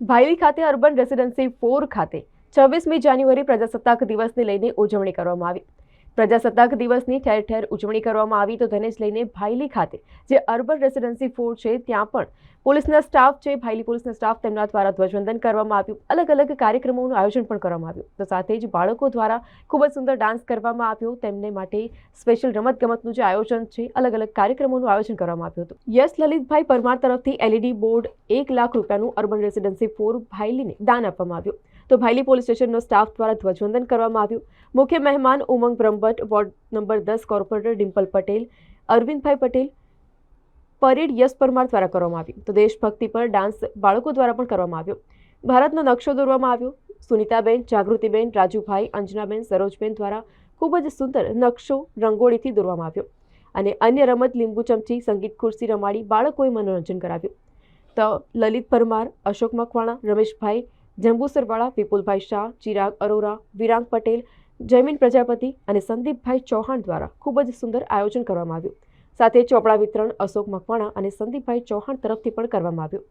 ભાયલી ખાતે urban residency four ખાતે છવ્વીસમી જાન્યુઆરી પ્રજાસત્તાક દિવસને લઈને ઉજવણી કરવામાં આવી. પ્રજાસત્તાક દિવસની ઠેર ઠેર ઉજવણી કરવામાં આવી તો જ લઈને ભાયલી ખાતે, જે અર્બન રેસિડેન્સી ફોર છે ત્યાં પણ પોલીસના સ્ટાફ છે. ભાયલી પોલીસના સ્ટાફ તેમના દ્વારા ધ્વજવંદન કરવામાં આવ્યું. અલગ અલગ કાર્યક્રમોનું આયોજન પણ કરવામાં આવ્યું. તો સાથે જ બાળકો દ્વારા ખૂબ જ સુંદર ડાન્સ કરવામાં આવ્યો. તેમને માટે સ્પેશિયલ રમતગમતનું જે આયોજન છે, અલગ અલગ કાર્યક્રમોનું આયોજન કરવામાં આવ્યું હતું. યશ લલિતભાઈ પરમાર તરફથી એલઈડી બોર્ડ એક લાખ રૂપિયાનું અર્બન રેસિડેન્સી ફોર ભાયલીને દાન આપવામાં આવ્યું. તો ભાયલી પોલીસ સ્ટેશનનો સ્ટાફ દ્વારા ધ્વજવંદન કરવામાં આવ્યું. મુખ્ય મહેમાન ઉમંગ બ્રહ્મભટ્ટ, વોર્ડ નંબર દસ, કોર્પોરેટર ડિમ્પલ પટેલ, અરવિંદભાઈ પટેલ, પરેડ યશ પરમાર દ્વારા કરવામાં આવી તો દેશભક્તિ પર ડાન્સ બાળકો દ્વારા પણ કરવામાં આવ્યો. ભારતનો નકશો દોરવામાં આવ્યો. સુનિતાબેન, જાગૃતિબેન, રાજુભાઈ, અંજનાબેન, સરોજબેન દ્વારા ખૂબ જ સુંદર નકશો રંગોળીથી દોરવામાં આવ્યો. અને અન્ય રમત લીંબુ ચમચી, સંગીત ખુરશી રમાડી બાળકોએ મનોરંજન કરાવ્યું. તો લલિત પરમાર, અશોક મકવાણા, રમેશભાઈ જંબુસરવાળા વિપુલભાઈ શાહ, ચિરાગ અરોરા, વિરાંગ પટેલ, જયમીન પ્રજાપતિ અને સંદીપભાઈ ચૌહાણ દ્વારા ખૂબ જ સુંદર આયોજન કરવામાં આવ્યું. સાથે ચોપડા વિતરણ અશોક મકવાણા અને સંદીપભાઈ ચૌહાણ તરફથી પણ કરવામાં આવ્યું.